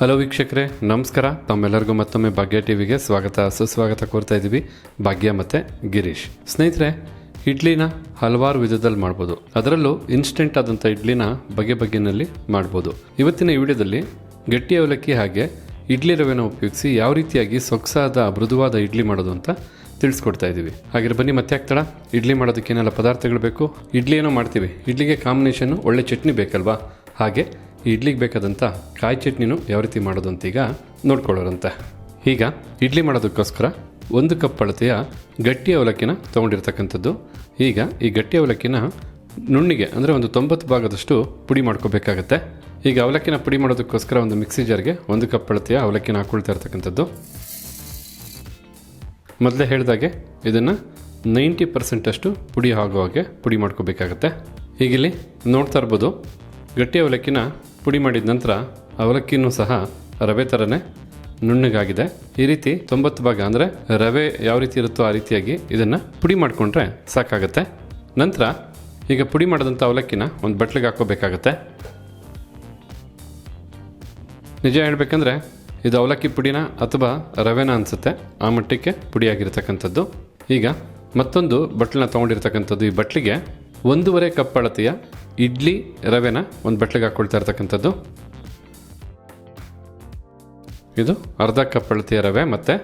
Hello ವೀಕ್ಷಕರೇ. ನಮಸ್ಕಾರ. ತಮ್ಮೆಲ್ಲರಿಗೂ ಮತ್ತೊಮ್ಮೆ ಭಾಗ್ಯ ಟಿವಿಗೆ ಸ್ವಾಗತ. ಸುಸ್ವಾಗತ ಕೋರ್ತಾ ಇದ್ದೀವಿ. ಭಾಗ್ಯ ಮತ್ತು ಗಿರೀಶ್. ಸ್ನೇಹಿತರೆ, ಇಡ್ಲಿನ ಹಲವಾರು ವಿಧದಲ್ಲಿ ಮಾಡ್ಬೋದು. ಅದರಲ್ಲೂ ಇನ್ಸ್ಟೆಂಟ್ ಆದಂಥ ಇಡ್ಲಿನ ಬಗೆ ಬಗೆನಲ್ಲಿ ಮಾಡ್ಬೋದು. ಇವತ್ತಿನ ವಿಡಿಯೋದಲ್ಲಿ ಗಟ್ಟಿ ಅವಲಕ್ಕಿ ಹಾಗೆ ಇಡ್ಲಿ ರವೆನ ಉಪಯೋಗಿಸಿ ಯಾವ ರೀತಿಯಾಗಿ ಸೊಗಸಾದ, ಮೃದುವಾದ ಇಡ್ಲಿ ಮಾಡೋದು ಅಂತ ತಿಳಿಸ್ಕೊಡ್ತಾ ಇದ್ದೀವಿ. ಹಾಗೆ ಬನ್ನಿ, ಮತ್ತೆ ಆಗ್ತಾಳ ಇಡ್ಲಿ ಮಾಡೋದಕ್ಕೆ ಏನೆಲ್ಲ ಪದಾರ್ಥಗಳು ಬೇಕು? ಇಡ್ಲಿ ಏನೋ ಮಾಡ್ತೀವಿ. ಇಡ್ಲಿಗೆ ಕಾಂಬಿನೇಷನ್ ಒಳ್ಳೆ ಚಟ್ನಿ ಬೇಕಲ್ವಾ? ಹಾಗೆ ಇಡ್ಲಿಗೆ ಬೇಕಾದಂಥ ಕಾಯಿ ಚಟ್ನಿನು ಯಾವ ರೀತಿ ಮಾಡೋದು ಅಂತ ಈಗ ನೋಡ್ಕೊಳ್ಳೋರಂತೆ. ಈಗ ಇಡ್ಲಿ ಮಾಡೋದಕ್ಕೋಸ್ಕರ ಒಂದು ಕಪ್ ಅಳತೆಯ ಗಟ್ಟಿ ಅವಲಕ್ಕಿನ ತೊಗೊಂಡಿರ್ತಕ್ಕಂಥದ್ದು. ಈಗ ಈ ಗಟ್ಟಿ ಅವಲಕ್ಕಿನ ನುಣ್ಣಿಗೆ ಅಂದರೆ ಒಂದು ತೊಂಬತ್ತು ಭಾಗದಷ್ಟು ಪುಡಿ ಮಾಡ್ಕೋಬೇಕಾಗತ್ತೆ. ಈಗ ಅವಲಕ್ಕಿನ ಪುಡಿ ಮಾಡೋದಕ್ಕೋಸ್ಕರ ಒಂದು ಮಿಕ್ಸಿ ಜಾರ್ಗೆ ಒಂದು ಕಪ್ ಅಳತೆಯ ಅವಲಕ್ಕಿನ ಹಾಕ್ಕೊಳ್ತಾ ಇರ್ತಕ್ಕಂಥದ್ದು. ಮೊದಲೇ ಹೇಳಿದಾಗೆ ಇದನ್ನು ನೈಂಟಿ ಪರ್ಸೆಂಟಷ್ಟು ಪುಡಿ ಆಗೋ ಹಾಗೆ ಪುಡಿ ಮಾಡ್ಕೋಬೇಕಾಗತ್ತೆ. ಈಗಿಲ್ಲಿ ನೋಡ್ತಾ ಇರ್ಬೋದು ಗಟ್ಟಿ ಅವಲಕ್ಕಿನ ಪುಡಿ ಮಾಡಿದ ನಂತರ ಅವಲಕ್ಕಿನೂ ಸಹ ರವೆ ಥರನೇ ನುಣ್ಣಗಾಗಿದೆ. ಈ ರೀತಿ ತೊಂಬತ್ತು ಭಾಗ ಅಂದರೆ ರವೆ ಯಾವ ರೀತಿ ಇರುತ್ತೋ ಆ ರೀತಿಯಾಗಿ ಇದನ್ನು ಪುಡಿ ಮಾಡಿಕೊಂಡ್ರೆ ಸಾಕಾಗುತ್ತೆ. ನಂತರ ಈಗ ಪುಡಿ ಮಾಡಿದಂಥ ಅವಲಕ್ಕಿನ ಒಂದು ಬಟ್ಲಿಗೆ ಹಾಕೋಬೇಕಾಗತ್ತೆ. ನಿಜ ಹೇಳಬೇಕಂದ್ರೆ ಇದು ಅವಲಕ್ಕಿ ಪುಡಿನ ಅಥವಾ ರವೆನ ಅನಿಸುತ್ತೆ. ಆ ಮಟ್ಟಕ್ಕೆ ಪುಡಿಯಾಗಿರ್ತಕ್ಕಂಥದ್ದು. ಈಗ ಮತ್ತೊಂದು ಬಟ್ಲನ್ನ ತೊಗೊಂಡಿರ್ತಕ್ಕಂಥದ್ದು ಈ ಬಟ್ಲಿಗೆ ಒಂದೂವರೆ ಕಪ್ ಅಳತೆಯ ಇಡ್ಲಿ ರವೆನ ಒಂದು ಬಟ್ಲಿಗೆ ಹಾಕ್ಕೊಳ್ತಾ ಇರ್ತಕ್ಕಂಥದ್ದು. ಇದು ಅರ್ಧ ಕಪ್ ಅಳತೆಯ ರವೆ ಮತ್ತು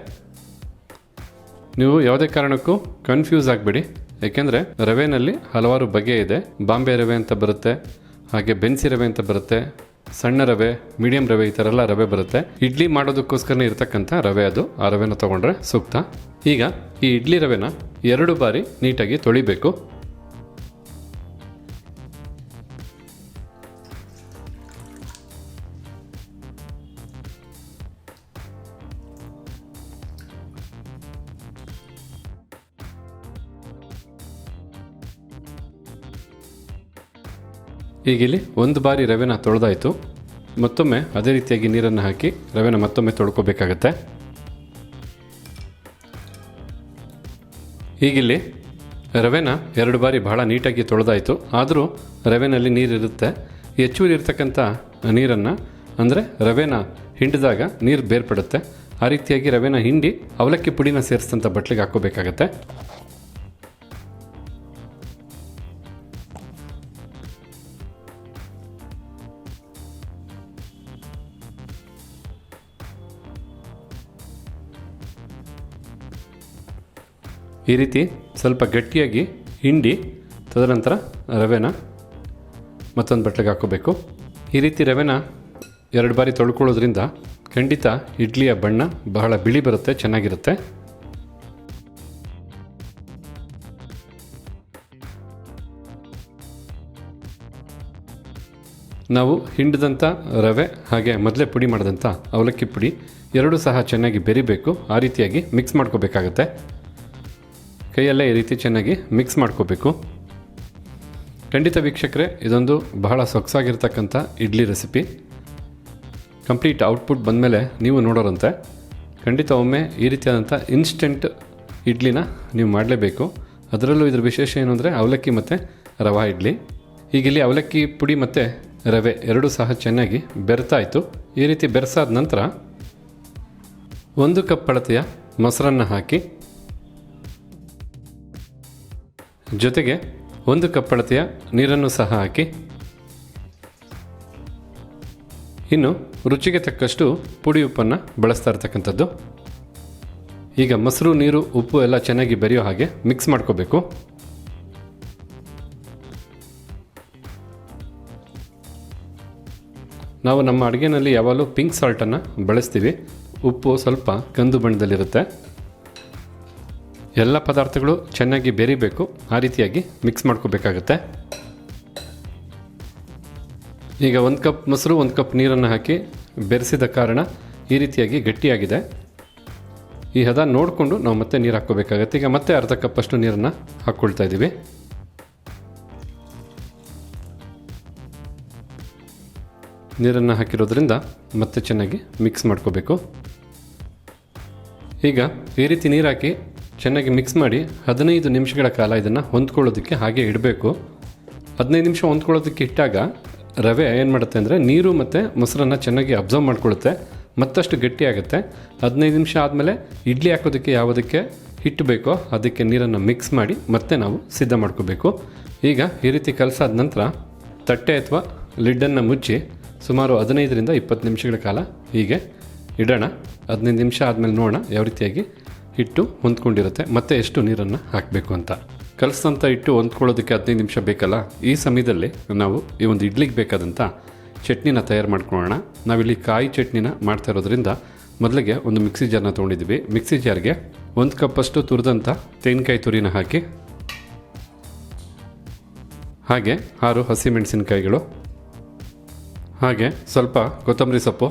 ನೀವು ಯಾವುದೇ ಕಾರಣಕ್ಕೂ ಕನ್ಫ್ಯೂಸ್ ಆಗಬೇಡಿ. ಏಕೆಂದರೆ ರವೆನಲ್ಲಿ ಹಲವಾರು ಬಗೆ ಇದೆ. ಬಾಂಬೆ ರವೆ ಅಂತ ಬರುತ್ತೆ, ಹಾಗೆ ಬೆನ್ಸಿ ರವೆ ಅಂತ ಬರುತ್ತೆ, ಸಣ್ಣ ರವೆ, ಮೀಡಿಯಂ ರವೆ ಈ ಥರ ಎಲ್ಲ ರವೆ ಬರುತ್ತೆ. ಇಡ್ಲಿ ಮಾಡೋದಕ್ಕೋಸ್ಕರನೇ ಇರತಕ್ಕಂಥ ರವೆ ಅದು. ಆ ರವೆನ ತೊಗೊಂಡ್ರೆ ಸೂಕ್ತ. ಈಗ ಈ ಇಡ್ಲಿ ರವೆನ ಎರಡು ಬಾರಿ ನೀಟಾಗಿ ತೊಳಿಬೇಕು. ಈಗ ಇಲ್ಲಿ ಒಂದು ಬಾರಿ ರವೆನ ತೊಳೆದಾಯಿತು. ಮತ್ತೊಮ್ಮೆ ಅದೇ ರೀತಿಯಾಗಿ ನೀರನ್ನು ಹಾಕಿ ರವೆನ ಮತ್ತೊಮ್ಮೆ ತೊಳ್ಕೊಬೇಕಾಗತ್ತೆ. ಈಗಿಲ್ಲಿ ರವೆನ ಎರಡು ಬಾರಿ ಬಹಳ ನೀಟಾಗಿ ತೊಳೆದಾಯಿತು. ಆದರೂ ರವೆನಲ್ಲಿ ನೀರಿರುತ್ತೆ. ಹೆಚ್ಚುವರಿ ಇರ್ತಕ್ಕಂಥ ನೀರನ್ನು ಅಂದರೆ ರವೆನ ಹಿಂಡಿದಾಗ ನೀರು ಬೇರ್ಪಡುತ್ತೆ. ಆ ರೀತಿಯಾಗಿ ರವೆನ ಹಿಂಡಿ ಅವಲಕ್ಕಿ ಪುಡಿನ ಸೇರಿಸಿದಂಥ ಬಟ್ಲಿಗೆ ಹಾಕ್ಕೋಬೇಕಾಗತ್ತೆ. ಈ ರೀತಿ ಸ್ವಲ್ಪ ಗಟ್ಟಿಯಾಗಿ ಹಿಂಡಿ, ತದನಂತರ ರವೆನ ಮತ್ತೊಂದು ಬಟ್ಟೆಗೆ ಹಾಕೋಬೇಕು ಈ ರೀತಿ ರವೆನ ಎರಡು ಬಾರಿ ತೊಳ್ಕೊಳ್ಳೋದ್ರಿಂದ ಖಂಡಿತ ಇಡ್ಲಿಯ ಬಣ್ಣ ಬಹಳ ಬಿಳಿ ಬರುತ್ತೆ, ಚೆನ್ನಾಗಿರುತ್ತೆ. ನಾವು ಹಿಂಡಿದಂಥ ರವೆ ಹಾಗೆ ಮೊದಲೇ ಪುಡಿ ಮಾಡಿದಂಥ ಅವಲಕ್ಕಿ ಪುಡಿ ಎರಡೂ ಸಹ ಚೆನ್ನಾಗಿ ಬೆರಿಬೇಕು, ಆ ರೀತಿಯಾಗಿ ಮಿಕ್ಸ್ ಮಾಡ್ಕೋಬೇಕಾಗತ್ತೆ. ಕೈಯಲ್ಲೇ ಈ ರೀತಿ ಚೆನ್ನಾಗಿ ಮಿಕ್ಸ್ ಮಾಡ್ಕೋಬೇಕು. ಖಂಡಿತ ವೀಕ್ಷಕರೇ, ಇದೊಂದು ಬಹಳ ಸೊಗಸಾಗಿರ್ತಕ್ಕಂಥ ಇಡ್ಲಿ ರೆಸಿಪಿ ಕಂಪ್ಲೀಟ್ ಔಟ್ಪುಟ್ ಬಂದಮೇಲೆ ನೀವು ನೋಡೋರಂತೆ, ಖಂಡಿತ ಒಮ್ಮೆ ಈ ರೀತಿಯಾದಂಥ ಇನ್ಸ್ಟೆಂಟ್ ಇಡ್ಲಿನ ನೀವು ಮಾಡಲೇಬೇಕು. ಅದರಲ್ಲೂ ಇದ್ರ ವಿಶೇಷ ಏನು ಅಂದರೆ ಅವಲಕ್ಕಿ ಮತ್ತು ರವೆ ಇಡ್ಲಿ. ಈಗ ಇಲ್ಲಿ ಅವಲಕ್ಕಿ ಪುಡಿ ಮತ್ತು ರವೆ ಎರಡೂ ಸಹ ಚೆನ್ನಾಗಿ ಬೆರೆತಾಯಿತು ಈ ರೀತಿ ಬೆರೆಸಾದ ನಂತರ ಒಂದು ಕಪ್ ಅಳತೆಯ ಮೊಸರನ್ನು ಹಾಕಿ ಜೊತೆಗೆ ಒಂದು ಕಪ್ ನೀರನ್ನು ಸಹ ಹಾಕಿ. ಇನ್ನು ರುಚಿಗೆ ತಕ್ಕಷ್ಟು ಪುಡಿ ಉಪ್ಪನ್ನು ಬಳಸ್ತಾ ಇರ್ತಕ್ಕಂಥದ್ದು. ಈಗ ಮೊಸರು, ನೀರು, ಉಪ್ಪು ಎಲ್ಲ ಚೆನ್ನಾಗಿ ಬೆರೆಯೋ ಹಾಗೆ ಮಿಕ್ಸ್ ಮಾಡ್ಕೋಬೇಕು. ನಾವು ನಮ್ಮ ಅಡುಗೆನಲ್ಲಿ ಯಾವಾಗಲೂ ಪಿಂಕ್ ಸಾಲ್ಟನ್ನು ಬಳಸ್ತೀವಿ. ಉಪ್ಪು ಸ್ವಲ್ಪ ಕಂದು ಬಣ್ಣದಲ್ಲಿರುತ್ತೆ. ಎಲ್ಲ ಪದಾರ್ಥಗಳು ಚೆನ್ನಾಗಿ ಬೆರಿಬೇಕು, ಆ ರೀತಿಯಾಗಿ ಮಿಕ್ಸ್ ಮಾಡ್ಕೋಬೇಕಾಗತ್ತೆ. ಈಗ ಒಂದು ಕಪ್ ಮೊಸರು, ಒಂದು ಕಪ್ ನೀರನ್ನು ಹಾಕಿ ಬೆರೆಸಿದ ಕಾರಣ ಈ ರೀತಿಯಾಗಿ ಗಟ್ಟಿಯಾಗಿದೆ. ಈ ಹದ ನೋಡಿಕೊಂಡು ನಾವು ಮತ್ತೆ ನೀರು ಹಾಕ್ಕೋಬೇಕಾಗತ್ತೆ. ಈಗ ಮತ್ತೆ ಅರ್ಧ ಕಪ್ಪಷ್ಟು ನೀರನ್ನು ಹಾಕ್ಕೊಳ್ತಾ ಇದ್ದೀವಿ. ನೀರನ್ನು ಹಾಕಿರೋದ್ರಿಂದ ಮತ್ತೆ ಚೆನ್ನಾಗಿ ಮಿಕ್ಸ್ ಮಾಡ್ಕೋಬೇಕು. ಈಗ ಈ ರೀತಿ ನೀರು ಹಾಕಿ ಚೆನ್ನಾಗಿ ಮಿಕ್ಸ್ ಮಾಡಿ ಹದಿನೈದು ನಿಮಿಷಗಳ ಕಾಲ ಇದನ್ನು ಹೊಂದ್ಕೊಳ್ಳೋದಕ್ಕೆ ಹಾಗೆ ಇಡಬೇಕು. ಹದಿನೈದು ನಿಮಿಷ ಹೊಂದ್ಕೊಳ್ಳೋದಕ್ಕೆ ಇಟ್ಟಾಗ ರವೆ ಏನು ಮಾಡುತ್ತೆ ಅಂದರೆ ನೀರು ಮತ್ತು ಮೊಸರನ್ನು ಚೆನ್ನಾಗಿ ಅಬ್ಸರ್ವ್ ಮಾಡಿಕೊಳ್ಳುತ್ತೆ. ಮತ್ತಷ್ಟು ಗಟ್ಟಿಯಾಗುತ್ತೆ. ಹದಿನೈದು ನಿಮಿಷ ಆದಮೇಲೆ ಇಡ್ಲಿ ಹಾಕೋದಕ್ಕೆ ಯಾವುದಕ್ಕೆ ಹಿಟ್ಟು ಬೇಕೋ ಅದಕ್ಕೆ ನೀರನ್ನು ಮಿಕ್ಸ್ ಮಾಡಿ ಮತ್ತೆ ನಾವು ಸಿದ್ಧ ಮಾಡ್ಕೋಬೇಕು. ಈಗ ಈ ರೀತಿ ಕಲಸಾದ ನಂತರ ತಟ್ಟೆ ಅಥವಾ ಲಿಡ್ಡನ್ನು ಮುಚ್ಚಿ ಸುಮಾರು ಹದಿನೈದರಿಂದ ಇಪ್ಪತ್ತು ನಿಮಿಷಗಳ ಕಾಲ ಹೀಗೆ ಇಡೋಣ. ಹದಿನೈದು ನಿಮಿಷ ಆದಮೇಲೆ ನೋಡೋಣ ಯಾವ ರೀತಿಯಾಗಿ ಹಿಟ್ಟು ಹೊಂದ್ಕೊಂಡಿರುತ್ತೆ. ಮತ್ತೆ ಎಷ್ಟು ನೀರನ್ನು ಹಾಕಬೇಕು ಅಂತ. ಕಲಸಂತ ಹಿಟ್ಟು ಹೊಂದ್ಕೊಳ್ಳೋದಕ್ಕೆ ಹದಿನೈದು ನಿಮಿಷ ಬೇಕಲ್ಲ? ಈ ಸಮಯದಲ್ಲಿ ನಾವು ಈ ಒಂದು ಇಡ್ಲಿಗೆ ಬೇಕಾದಂಥ ಚಟ್ನಿನ ತಯಾರು ಮಾಡ್ಕೊಳ್ಳೋಣ. ನಾವಿಲ್ಲಿ ಕಾಯಿ ಚಟ್ನಿನ ಮಾಡ್ತಾ ಇರೋದ್ರಿಂದ ಮೊದಲಿಗೆ ಒಂದು ಮಿಕ್ಸಿ ಜಾರ್ನ ತೊಗೊಂಡಿದ್ವಿ ಮಿಕ್ಸಿ ಜಾರ್ಗೆ ಒಂದು ಕಪ್ಪಷ್ಟು ತುರಿದಂಥ ತೆಂಗಿನಕಾಯಿ ತುರಿನ ಹಾಕಿ, ಹಾಗೆ ಆರು ಹಸಿಮೆಣಸಿನಕಾಯಿಗಳು, ಹಾಗೆ ಸ್ವಲ್ಪ ಕೊತ್ತಂಬರಿ ಸೊಪ್ಪು,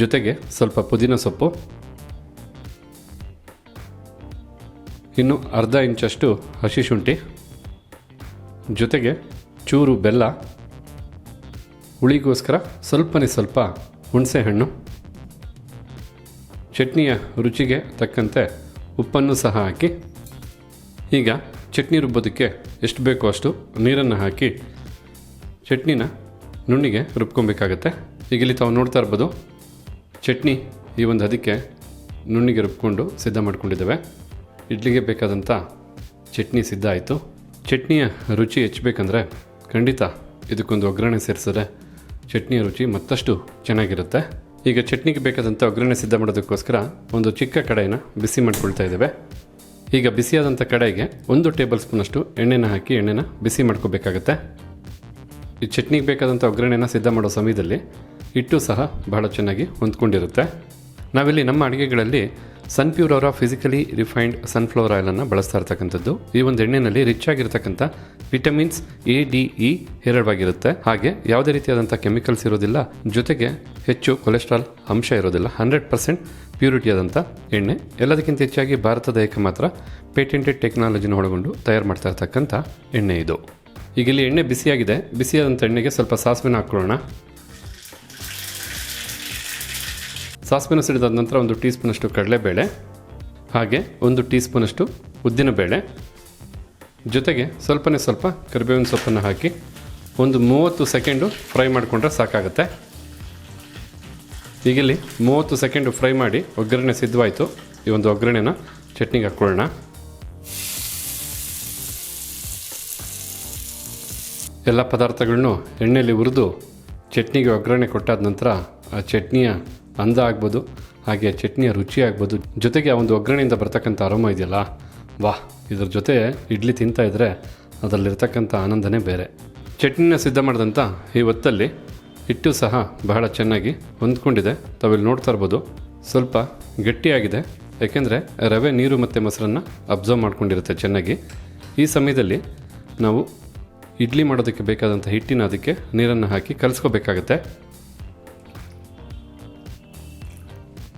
ಜೊತೆಗೆ ಸ್ವಲ್ಪ ಪುದೀನ ಸೊಪ್ಪು ಇನ್ನು ಅರ್ಧ ಇಂಚಷ್ಟು ಹಸಿ ಶುಂಠಿ, ಜೊತೆಗೆ ಚೂರು ಬೆಲ್ಲ, ಹುಳಿಗೋಸ್ಕರ ಸ್ವಲ್ಪನೇ ಸ್ವಲ್ಪ ಹುಣಸೆಹಣ್ಣು, ಚಟ್ನಿಯ ರುಚಿಗೆ ತಕ್ಕಂತೆ ಉಪ್ಪನ್ನು ಸಹ ಹಾಕಿ. ಈಗ ಚಟ್ನಿ ರುಬ್ಬೋದಕ್ಕೆ ಎಷ್ಟು ಬೇಕೋ ಅಷ್ಟು ನೀರನ್ನು ಹಾಕಿ ಚಟ್ನಿನ ನುಣ್ಣಿಗೆ ರುಬ್ಕೊಬೇಕಾಗತ್ತೆ. ಈಗ ಇಲ್ಲಿ ತಾವು ನೋಡ್ತಾ ಇರ್ಬೋದು, ಚಟ್ನಿ ಈ ಒಂದು ಅದಕ್ಕೆ ನುಣ್ಣಿಗೆ ರುಬ್ಕೊಂಡು ಸಿದ್ಧ ಮಾಡ್ಕೊಂಡಿದ್ದೇವೆ. ಇಡ್ಲಿಗೆ ಬೇಕಾದಂಥ ಚಟ್ನಿ ಸಿದ್ಧ ಆಯಿತು. ಚಟ್ನಿಯ ರುಚಿ ಹೆಚ್ಚಬೇಕಂದ್ರೆ ಖಂಡಿತ ಇದಕ್ಕೊಂದು ಒಗ್ಗರಣೆ ಸೇರಿಸಿದ್ರೆ ಚಟ್ನಿಯ ರುಚಿ ಮತ್ತಷ್ಟು ಚೆನ್ನಾಗಿರುತ್ತೆ. ಈಗ ಚಟ್ನಿಗೆ ಬೇಕಾದಂಥ ಒಗ್ಗರಣೆ ಸಿದ್ಧ ಮಾಡೋದಕ್ಕೋಸ್ಕರ ಒಂದು ಚಿಕ್ಕ ಕಡಾಯಿನ ಬಿಸಿ ಮಾಡ್ಕೊಳ್ತಾ ಇದ್ದೇವೆ. ಈಗ ಬಿಸಿಯಾದಂಥ ಕಡಾಯಿಗೆ ಒಂದು ಟೇಬಲ್ ಸ್ಪೂನಷ್ಟು ಎಣ್ಣೆನ ಹಾಕಿ ಎಣ್ಣೆನ ಬಿಸಿ ಮಾಡ್ಕೋಬೇಕಾಗತ್ತೆ. ಈ ಚಟ್ನಿಗೆ ಬೇಕಾದಂಥ ಒಗ್ಗರಣೆನ ಸಿದ್ಧ ಮಾಡೋ ಸಮಯದಲ್ಲಿ ಹಿಟ್ಟು ಸಹ ಬಹಳ ಚೆನ್ನಾಗಿ ಹೊಂದ್ಕೊಂಡಿರುತ್ತೆ. ನಾವಿಲ್ಲಿ ನಮ್ಮ ಅಡುಗೆಗಳಲ್ಲಿ ಸನ್ಪ್ಯೂರ್ ಅವರ ಫಿಸಿಕಲಿ ರಿಫೈನ್ಡ್ ಸನ್ಫ್ಲವರ್ ಆಯಿಲನ್ನು ಬಳಸ್ತಾ ಇರ್ತಕ್ಕಂಥದ್ದು. ಈ ಒಂದು ಎಣ್ಣೆಯಲ್ಲಿ ರಿಚ್ ಆಗಿರತಕ್ಕಂಥ ವಿಟಮಿನ್ಸ್ ಎ ಡಿ ಇ ಹೇರಳವಾಗಿರುತ್ತೆ. ಹಾಗೆ ಯಾವುದೇ ರೀತಿಯಾದಂಥ ಕೆಮಿಕಲ್ಸ್ ಇರೋದಿಲ್ಲ. ಜೊತೆಗೆ ಹೆಚ್ಚು ಕೊಲೆಸ್ಟ್ರಾಲ್ ಅಂಶ ಇರೋದಿಲ್ಲ. ಹಂಡ್ರೆಡ್ ಪರ್ಸೆಂಟ್ ಪ್ಯೂರಿಟಿ ಆದಂಥ ಎಣ್ಣೆ. ಎಲ್ಲದಕ್ಕಿಂತ ಹೆಚ್ಚಾಗಿ ಭಾರತದ ಏಕ ಮಾತ್ರ ಪೇಟೆಂಟೆಡ್ ಟೆಕ್ನಾಲಜಿನ ಒಳಗೊಂಡು ತಯಾರು ಮಾಡ್ತಾ ಇರ್ತಕ್ಕಂಥ ಎಣ್ಣೆ ಇದು. ಈಗ ಇಲ್ಲಿ ಎಣ್ಣೆ ಬಿಸಿಯಾಗಿದೆ. ಬಿಸಿಯಾದಂಥ ಎಣ್ಣೆಗೆ ಸ್ವಲ್ಪ ಸಾಸಿವೆನ ಹಾಕ್ಕೊಳ್ಳೋಣ. ಸಾಸಿವೆನ ಸಿಡಿದಾದ ನಂತರ ಒಂದು ಟೀ ಸ್ಪೂನಷ್ಟು ಕಡಲೆಬೇಳೆ, ಹಾಗೆ ಒಂದು ಟೀ ಸ್ಪೂನಷ್ಟು ಉದ್ದಿನಬೇಳೆ. ಜೊತೆಗೆ ಸ್ವಲ್ಪನೇ ಸ್ವಲ್ಪ ಕರಿಬೇವಿನ ಸೊಪ್ಪನ್ನು ಹಾಕಿ ಒಂದು ಮೂವತ್ತು ಸೆಕೆಂಡು ಫ್ರೈ ಮಾಡಿಕೊಂಡ್ರೆ ಸಾಕಾಗುತ್ತೆ. ಈಗಲ್ಲಿ ಮೂವತ್ತು ಸೆಕೆಂಡು ಫ್ರೈ ಮಾಡಿ ಒಗ್ಗರಣೆ ಸಿದ್ಧವಾಯಿತು. ಈ ಒಂದು ಒಗ್ಗರಣೆನ ಚಟ್ನಿಗೆ ಹಾಕ್ಕೊಳ್ಳೋಣ ಎಲ್ಲ ಪದಾರ್ಥಗಳನ್ನು ಎಣ್ಣೆಯಲ್ಲಿ ಹುರಿದು ಚಟ್ನಿಗೆ ಒಗ್ಗರಣೆ ಕೊಟ್ಟಾದ ನಂತರ ಆ ಚಟ್ನಿಯ ಅಂದ ಆಗ್ಬೋದು ಹಾಗೆ ಚಟ್ನಿಯ ರುಚಿ ಆಗ್ಬೋದು ಜೊತೆಗೆ ಆ ಒಂದು ಒಗ್ಗರಣೆಯಿಂದ ಬರ್ತಕ್ಕಂಥ ಅರೋಮ ಇದೆಯಲ್ಲ, ವಾಹ್, ಇದ್ರ ಜೊತೆ ಇಡ್ಲಿ ತಿಂತಾ ಇದ್ದರೆ ಅದರಲ್ಲಿರ್ತಕ್ಕಂಥ ಆನಂದನೇ ಬೇರೆ. ಚಟ್ನಿನ ಸಿದ್ಧ ಮಾಡಿದಂಥ ಈ ಹೊತ್ತಲ್ಲಿ ಹಿಟ್ಟು ಸಹ ಬಹಳ ಚೆನ್ನಾಗಿ ಹೊಂದ್ಕೊಂಡಿದೆ. ತಾವಿಲ್ಲಿ ನೋಡ್ತಾ ಇರ್ಬೋದು, ಸ್ವಲ್ಪ ಗಟ್ಟಿಯಾಗಿದೆ. ಯಾಕೆಂದರೆ ರವೆ, ನೀರು ಮತ್ತು ಮೊಸರನ್ನು ಅಬ್ಸರ್ವ್ ಮಾಡ್ಕೊಂಡಿರುತ್ತೆ ಚೆನ್ನಾಗಿ. ಈ ಸಮಯದಲ್ಲಿ ನಾವು ಇಡ್ಲಿ ಮಾಡೋದಕ್ಕೆ ಬೇಕಾದಂಥ ಹಿಟ್ಟಿನ ಅದಕ್ಕೆ ನೀರನ್ನು ಹಾಕಿ ಕಲಿಸ್ಕೋಬೇಕಾಗತ್ತೆ.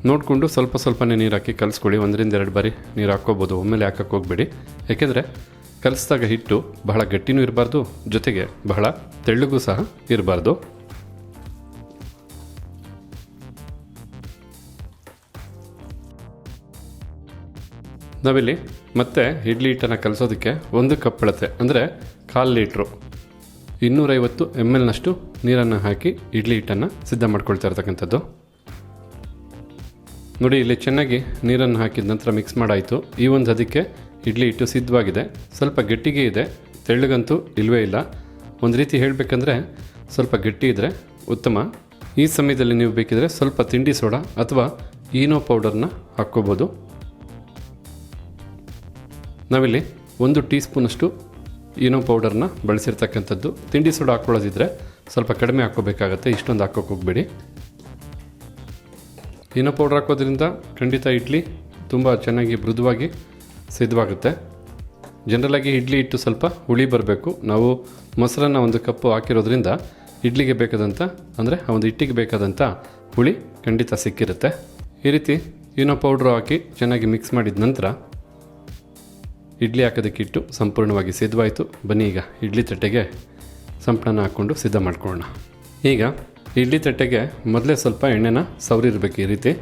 ನೋಡಿಕೊಂಡು ಸ್ವಲ್ಪ ಸ್ವಲ್ಪನೇ ನೀರು ಹಾಕಿ ಕಲಿಸ್ಕೊಳ್ಳಿ. ಒಂದರಿಂದ ಎರಡು ಬಾರಿ ನೀರು ಹಾಕ್ಕೋಬೋದು. ಒಮ್ಮೆಲೆ ಹಾಕಕ್ಕೆ ಹೋಗಬೇಡಿ. ಏಕೆಂದರೆ ಕಲಿಸಿದಾಗ ಹಿಟ್ಟು ಬಹಳ ಗಟ್ಟಿನೂ ಇರಬಾರ್ದು, ಜೊತೆಗೆ ಬಹಳ ತೆಳ್ಳಗೂ ಸಹ ಇರಬಾರ್ದು. ನಾವಿಲ್ಲಿ ಮತ್ತೆ ಇಡ್ಲಿ ಹಿಟ್ಟನ್ನು ಕಲಿಸೋದಕ್ಕೆ ಒಂದು ಕಪ್ ಅಳತೆ, ಅಂದರೆ ಕಾಲು ಲೀಟ್ರು. ಇನ್ನೂರೈವತ್ತು ಎಂ ಎಲ್ನಷ್ಟು ನೀರನ್ನು ಹಾಕಿ ಇಡ್ಲಿ ಹಿಟ್ಟನ್ನು ಸಿದ್ಧ ಮಾಡ್ಕೊಳ್ತಾ ಇರ್ತಕ್ಕಂಥದ್ದು. ನೋಡಿ, ಇಲ್ಲಿ ಚೆನ್ನಾಗಿ ನೀರನ್ನು ಹಾಕಿದ ನಂತರ ಮಿಕ್ಸ್ ಮಾಡಾಯಿತು. ಈ ಒಂದು ಅದಕ್ಕೆ ಇಡ್ಲಿ ಹಿಟ್ಟು ಸಿದ್ಧವಾಗಿದೆ. ಸ್ವಲ್ಪ ಗಟ್ಟಿಗೆ ಇದೆ. ತೆಳ್ಳಗಂತೂ ಇಲ್ಲವೇ ಇಲ್ಲ. ಒಂದು ರೀತಿ ಹೇಳಬೇಕಂದ್ರೆ ಸ್ವಲ್ಪ ಗಟ್ಟಿ ಇದ್ದರೆ ಉತ್ತಮ. ಈ ಸಮಯದಲ್ಲಿ ನೀವು ಬೇಕಿದ್ರೆ ಸ್ವಲ್ಪ ತಿಂಡಿ ಸೋಡಾ ಅಥವಾ ಈನೋ ಪೌಡರ್ನ ಹಾಕ್ಕೋಬೋದು. ನಾವಿಲ್ಲಿ ಒಂದು ಟೀ ಸ್ಪೂನಷ್ಟು ಈನೋ ಪೌಡರ್ನ ಬಳಸಿರ್ತಕ್ಕಂಥದ್ದು. ತಿಂಡಿ ಸೋಡಾ ಹಾಕ್ಕೊಳ್ಳೋದಿದ್ರೆ ಸ್ವಲ್ಪ ಕಡಿಮೆ ಹಾಕ್ಕೋಬೇಕಾಗತ್ತೆ. ಇಷ್ಟೊಂದು ಹಾಕೋಕೆ ಹೋಗಬೇಡಿ. ಈನೋ ಪೌಡ್ರ್ ಹಾಕೋದ್ರಿಂದ ಖಂಡಿತ ಇಡ್ಲಿ ತುಂಬ ಚೆನ್ನಾಗಿ ಮೃದುವಾಗಿ ಸಿದ್ಧವಾಗುತ್ತೆ. ಜನರಲಾಗಿ ಇಡ್ಲಿ ಹಿಟ್ಟು ಸ್ವಲ್ಪ ಹುಳಿ ಬರಬೇಕು. ನಾವು ಮೊಸರನ್ನು ಒಂದು ಕಪ್ಪು ಹಾಕಿರೋದ್ರಿಂದ ಇಡ್ಲಿಗೆ ಬೇಕಾದಂಥ ಅಂದರೆ ಆ ಒಂದು ಹಿಟ್ಟಿಗೆ ಬೇಕಾದಂಥ ಹುಳಿ ಖಂಡಿತ ಸಿಕ್ಕಿರುತ್ತೆ. ಈ ರೀತಿ ಇನ್ನೋ ಪೌಡ್ರು ಹಾಕಿ ಚೆನ್ನಾಗಿ ಮಿಕ್ಸ್ ಮಾಡಿದ ನಂತರ ಇಡ್ಲಿ ಹಾಕೋದಕ್ಕೆ ಇಟ್ಟು ಸಂಪೂರ್ಣವಾಗಿ ಸಿದ್ಧವಾಯಿತು. ಬನ್ನಿ ಈಗ ಇಡ್ಲಿ ತಟ್ಟೆಗೆ ಸಂಪಳನ ಹಾಕ್ಕೊಂಡು ಸಿದ್ಧ ಮಾಡ್ಕೊಳ್ಳೋಣ. ಈಗ ಇಡ್ಲಿ ತಟ್ಟೆಗೆ ಮೊದಲೇ ಸ್ವಲ್ಪ ಎಣ್ಣೆನ ಸವರಿರಬೇಕು ಈ ರೀತಿ.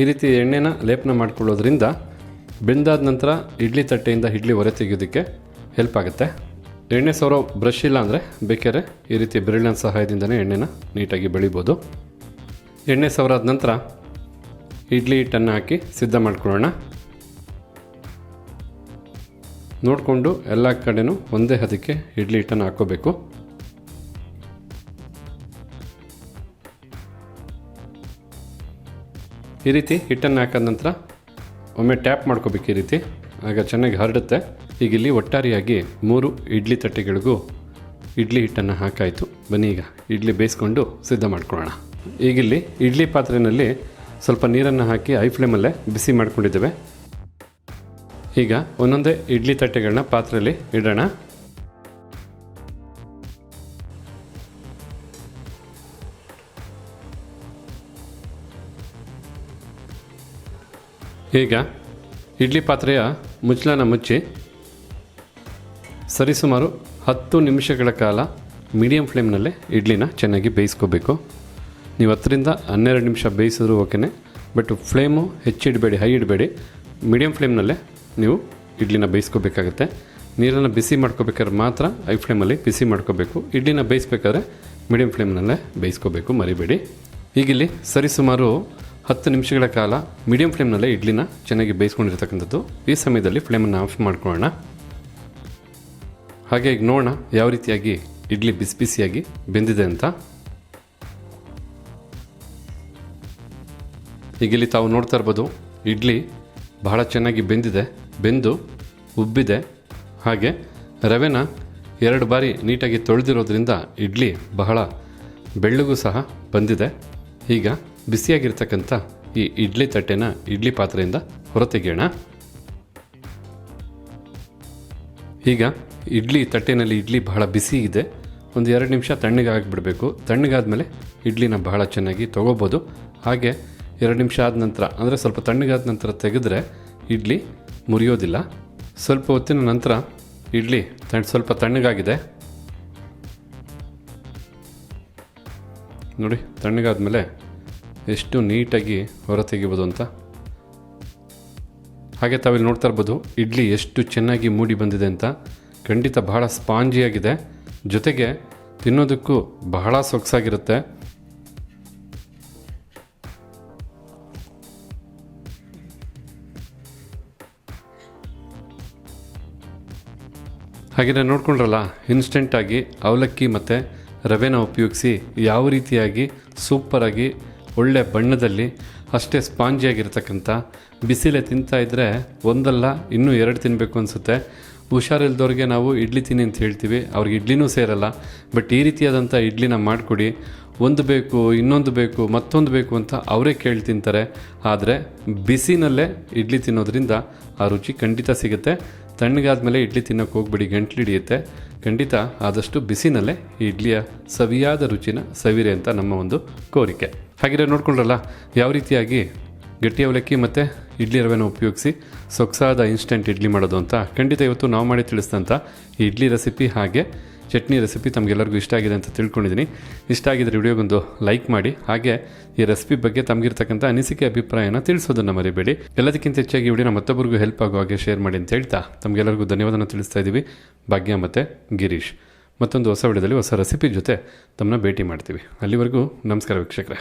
ಈ ರೀತಿ ಎಣ್ಣೆನ ಲೇಪನ ಮಾಡ್ಕೊಳ್ಳೋದ್ರಿಂದ ಬೆಂದಾದ ನಂತರ ಇಡ್ಲಿ ತಟ್ಟೆಯಿಂದ ಇಡ್ಲಿ ಹೊರೆ ತೆಗೆಯೋದಕ್ಕೆ ಹೆಲ್ಪ್ ಆಗುತ್ತೆ. ಎಣ್ಣೆ ಸವರೋ ಬ್ರಷ್ ಇಲ್ಲ ಅಂದರೆ ಬೇಕಾದ್ರೆ ಈ ರೀತಿ ಬೆರಳಿನ ಸಹಾಯದಿಂದನೇ ಎಣ್ಣೆನ ನೀಟಾಗಿ ಬೆಳಿಬೋದು. ಎಣ್ಣೆ ಸವರಾದ ನಂತರ ಇಡ್ಲಿ ಹಿಟ್ಟನ್ನು ಹಾಕಿ ಸಿದ್ಧ ಮಾಡ್ಕೊಳ್ಳೋಣ. ನೋಡಿಕೊಂಡು ಎಲ್ಲ ಕಡೆನೂ ಒಂದೇ ಹದಕ್ಕೆ ಇಡ್ಲಿ ಹಿಟ್ಟನ್ನು ಹಾಕ್ಕೋಬೇಕು. ಈ ರೀತಿ ಹಿಟ್ಟನ್ನು ಹಾಕಿದ ನಂತರ ಒಮ್ಮೆ ಟ್ಯಾಪ್ ಮಾಡ್ಕೋಬೇಕು ಈ ರೀತಿ. ಆಗ ಚೆನ್ನಾಗಿ ಹರಡುತ್ತೆ. ಈಗ ಇಲ್ಲಿ ಒಟ್ಟಾರೆಯಾಗಿ ಮೂರು ಇಡ್ಲಿ ತಟ್ಟೆಗಳಿಗೂ ಇಡ್ಲಿ ಹಿಟ್ಟನ್ನು ಹಾಕಾಯಿತು. ಬನ್ನಿ ಈಗ ಇಡ್ಲಿ ಬೇಯಿಸ್ಕೊಂಡು ಸಿದ್ಧ ಮಾಡ್ಕೊಳ್ಳೋಣ. ಈಗಿಲ್ಲಿ ಇಡ್ಲಿ ಪಾತ್ರೆಯಲ್ಲಿ ಸ್ವಲ್ಪ ನೀರನ್ನು ಹಾಕಿ ಐ ಫ್ಲೇಮಲ್ಲೇ ಬಿಸಿ ಮಾಡ್ಕೊಂಡಿದ್ದೇವೆ. ಈಗ ಒಂದೊಂದೇ ಇಡ್ಲಿ ತಟ್ಟೆಗಳನ್ನ ಪಾತ್ರೆಯಲ್ಲಿ ಇಡೋಣ. ಈಗ ಇಡ್ಲಿ ಪಾತ್ರೆಯ ಮುಚ್ಚಳನ ಮುಚ್ಚಿ ಸರಿಸುಮಾರು ಹತ್ತು ನಿಮಿಷಗಳ ಕಾಲ ಮೀಡಿಯಂ ಫ್ಲೇಮ್ನಲ್ಲೇ ಇಡ್ಲಿನ ಚೆನ್ನಾಗಿ ಬೇಯಿಸ್ಕೋಬೇಕು. ನೀವು ಹತ್ತರಿಂದ ಹನ್ನೆರಡು ನಿಮಿಷ ಬೇಯಿಸಿದ್ರು ಓಕೆನೆ, ಬಟ್ ಫ್ಲೇಮು ಹೆಚ್ಚಿಡಬೇಡಿ ಹೈ ಇಡಬೇಡಿ. ಮೀಡಿಯಂ ಫ್ಲೇಮ್ನಲ್ಲೇ ನೀವು ಇಡ್ಲಿನ ಬೇಯಿಸ್ಕೋಬೇಕಾಗತ್ತೆ. ನೀರನ್ನು ಬಿಸಿ ಮಾಡ್ಕೋಬೇಕಾದ್ರೆ ಮಾತ್ರ ಹೈ ಫ್ಲೇಮಲ್ಲಿ ಬಿಸಿ ಮಾಡ್ಕೋಬೇಕು. ಇಡ್ಲಿನ ಬೇಯಿಸ್ಬೇಕಾದ್ರೆ ಮೀಡಿಯಂ ಫ್ಲೇಮ್ನಲ್ಲೇ ಬೇಯಿಸ್ಕೋಬೇಕು, ಮರಿಬೇಡಿ. ಈಗಿಲ್ಲಿ ಸರಿಸುಮಾರು ಹತ್ತು ನಿಮಿಷಗಳ ಕಾಲ ಮೀಡಿಯಂ ಫ್ಲೇಮ್ನಲ್ಲೇ ಇಡ್ಲಿನ ಚೆನ್ನಾಗಿ ಬೇಯಿಸ್ಕೊಂಡಿರ್ತಕ್ಕಂಥದ್ದು. ಈ ಸಮಯದಲ್ಲಿ ಫ್ಲೇಮನ್ನು ಆಫ್ ಮಾಡ್ಕೊಳ್ಳೋಣ. ಹಾಗೆ ಈಗ ನೋಡೋಣ ಯಾವ ರೀತಿಯಾಗಿ ಇಡ್ಲಿ ಬಿಸಿ ಬಿಸಿಯಾಗಿ ಬೆಂದಿದೆ ಅಂತ. ಈಗ ಇಲ್ಲಿ ತಾವು ನೋಡ್ತಾ ಇರ್ಬೋದು, ಇಡ್ಲಿ ಬಹಳ ಚೆನ್ನಾಗಿ ಬೆಂದಿದೆ, ಬೆಂದು ಉಬ್ಬಿದೆ. ಹಾಗೆ ರವೆನ ಎರಡು ಬಾರಿ ನೀಟಾಗಿ ತೊಳೆದಿರೋದ್ರಿಂದ ಇಡ್ಲಿ ಬಹಳ ಬೆಳ್ಳಗೂ ಸಹ ಬಂದಿದೆ. ಈಗ ಬಿಸಿಯಾಗಿರ್ತಕ್ಕಂಥ ಈ ಇಡ್ಲಿ ತಟ್ಟೆನ, ಇಡ್ಲಿ ಪಾತ್ರೆಯಿಂದ ಹೊರತೆಗೆಯೋಣ. ಈಗ ಇಡ್ಲಿ ತಟ್ಟೆನಲ್ಲಿ ಇಡ್ಲಿ ಬಹಳ ಬಿಸಿ ಇದೆ. ಒಂದು ಎರಡು ನಿಮಿಷ ತಣ್ಣಗೆ ಆಗಿಬಿಡಬೇಕು. ತಣ್ಣಗಾದ್ಮೇಲೆ ಇಡ್ಲಿನ ಬಹಳ ಚೆನ್ನಾಗಿ ತೊಗೋಬೋದು. ಹಾಗೆ ಎರಡು ನಿಮಿಷ ಆದ ನಂತರ, ಅಂದರೆ ಸ್ವಲ್ಪ ತಣ್ಣಗಾದ ನಂತರ ತೆಗೆದ್ರೆ ಇಡ್ಲಿ ಮುರಿಯೋದಿಲ್ಲ. ಸ್ವಲ್ಪ ಹೊತ್ತಿನ ನಂತರ ಇಡ್ಲಿ ತಣ್ಣ ಸ್ವಲ್ಪ ತಣ್ಣಗಾಗಿದೆ. ನೋಡಿ, ತಣ್ಣಗಾದ್ಮೇಲೆ ಎಷ್ಟು ನೀಟಾಗಿ ಹೊರ ತೆಗಿಬೋದು ಅಂತ. ಹಾಗೆ ತಾವಿಲ್ಲಿ ನೋಡ್ತಾ ಇರ್ಬೋದು, ಇಡ್ಲಿ ಎಷ್ಟು ಚೆನ್ನಾಗಿ ಮೂಡಿ ಬಂದಿದೆ ಅಂತ. ಖಂಡಿತ ಬಹಳ ಸ್ಪಾಂಜಿಯಾಗಿದೆ ಜೊತೆಗೆ ತಿನ್ನೋದಕ್ಕೂ ಬಹಳ ಸೊಗಸಾಗಿರುತ್ತೆ. ಹಾಗೆಯೇ ನೋಡ್ಕೊಂಡ್ರಲ್ಲ ಇನ್ಸ್ಟೆಂಟಾಗಿ ಅವಲಕ್ಕಿ ಮತ್ತು ರವೆನ ಉಪಯೋಗಿಸಿ ಯಾವ ರೀತಿಯಾಗಿ ಸೂಪರಾಗಿ ಒಳ್ಳೆ ಬಣ್ಣದಲ್ಲಿ ಅಷ್ಟೇ ಸ್ಪಾಂಜಿಯಾಗಿರ್ತಕ್ಕಂಥ ಬಿಸಿಲೇ ತಿಂತಾ ಇದ್ದರೆ ಒಂದಲ್ಲ, ಇನ್ನೂ ಎರಡು ತಿನ್ನಬೇಕು ಅನಿಸುತ್ತೆ. ಹುಷಾರಿಲ್ದವ್ರಿಗೆ ನಾವು ಇಡ್ಲಿ ತಿನ್ನಿ ಅಂತ ಹೇಳ್ತೀವಿ. ಅವ್ರಿಗೆ ಇಡ್ಲಿನೂ ಸೇರಲ್ಲ. ಬಟ್ ಈ ರೀತಿಯಾದಂಥ ಇಡ್ಲಿನ ಮಾಡಿಕೊಡಿ. ಒಂದು ಬೇಕು, ಇನ್ನೊಂದು ಬೇಕು, ಮತ್ತೊಂದು ಬೇಕು ಅಂತ ಅವರೇ ಕೇಳಿ ತಿಂತಾರೆ. ಆದರೆ ಬಿಸಿನಲ್ಲೇ ಇಡ್ಲಿ ತಿನ್ನೋದ್ರಿಂದ ಆ ರುಚಿ ಖಂಡಿತ ಸಿಗುತ್ತೆ. ತಣ್ಣಗಾದ್ಮೇಲೆ ಇಡ್ಲಿ ತಿನ್ನೋಕೆ ಹೋಗ್ಬಿಡಿ, ಗಂಟ್ಲು ಹಿಡಿಯುತ್ತೆ. ಖಂಡಿತ ಆದಷ್ಟು ಬಿಸಿನಲ್ಲೇ ಇಡ್ಲಿಯ ಸವಿಯಾದ ರುಚಿನ ಸವಿರೆ ಅಂತ ನಮ್ಮ ಒಂದು ಕೋರಿಕೆ. ಹಾಗಿದ್ರೆ ನೋಡ್ಕೊಂಡ್ರಲ್ಲ, ಯಾವ ರೀತಿಯಾಗಿ ಗಟ್ಟಿ ಅವಲಕ್ಕಿ ಮತ್ತು ಇಡ್ಲಿ ರವೆನ ಉಪಯೋಗಿಸಿ ಸೊಗಸಾದ ಇನ್ಸ್ಟೆಂಟ್ ಇಡ್ಲಿ ಮಾಡೋದು ಅಂತ ಖಂಡಿತ ಇವತ್ತು ನಾವು ಮಾಡಿ ತಿಳಿಸಿದಂಥ ಈ ಇಡ್ಲಿ ರೆಸಿಪಿ ಹಾಗೆ ಚಟ್ನಿ ರೆಸಿಪಿ ತಮಗೆಲ್ಲರಿಗೂ ಇಷ್ಟ ಆಗಿದೆ ಅಂತ ತಿಳ್ಕೊಂಡಿದ್ದೀನಿ. ಇಷ್ಟ ಆಗಿದ್ರೆ ವಿಡಿಯೋಗೊಂದು ಲೈಕ್ ಮಾಡಿ, ಹಾಗೆ ಈ ರೆಸಿಪಿ ಬಗ್ಗೆ ತಮಗಿರ್ತಕ್ಕಂಥ ಅನಿಸಿಕೆ, ಅಭಿಪ್ರಾಯನ ತಿಳಿಸೋದನ್ನು ಮರಿಬೇಡಿ. ಎಲ್ಲದಕ್ಕಿಂತ ಹೆಚ್ಚಾಗಿ ವಿಡಿಯೋನ ಮತ್ತೊಬ್ಬರಿಗೂ ಹೆಲ್ಪ್ ಆಗೋ ಹಾಗೆ ಶೇರ್ ಮಾಡಿ ಅಂತ ಹೇಳ್ತಾ ತಮಗೆಲ್ಲರಿಗೂ ಧನ್ಯವಾದನ ತಿಳಿಸ್ತಾ ಇದ್ದೀವಿ ಭಾಗ್ಯ ಮತ್ತು ಗಿರೀಶ್. ಮತ್ತೊಂದು ಹೊಸ ವಿಡಿಯೋದಲ್ಲಿ ಹೊಸ ರೆಸಿಪಿ ಜೊತೆ ತಮ್ಮನ್ನ ಭೇಟಿ ಮಾಡ್ತೀವಿ. ಅಲ್ಲಿವರೆಗೂ ನಮಸ್ಕಾರ ವೀಕ್ಷಕರೇ.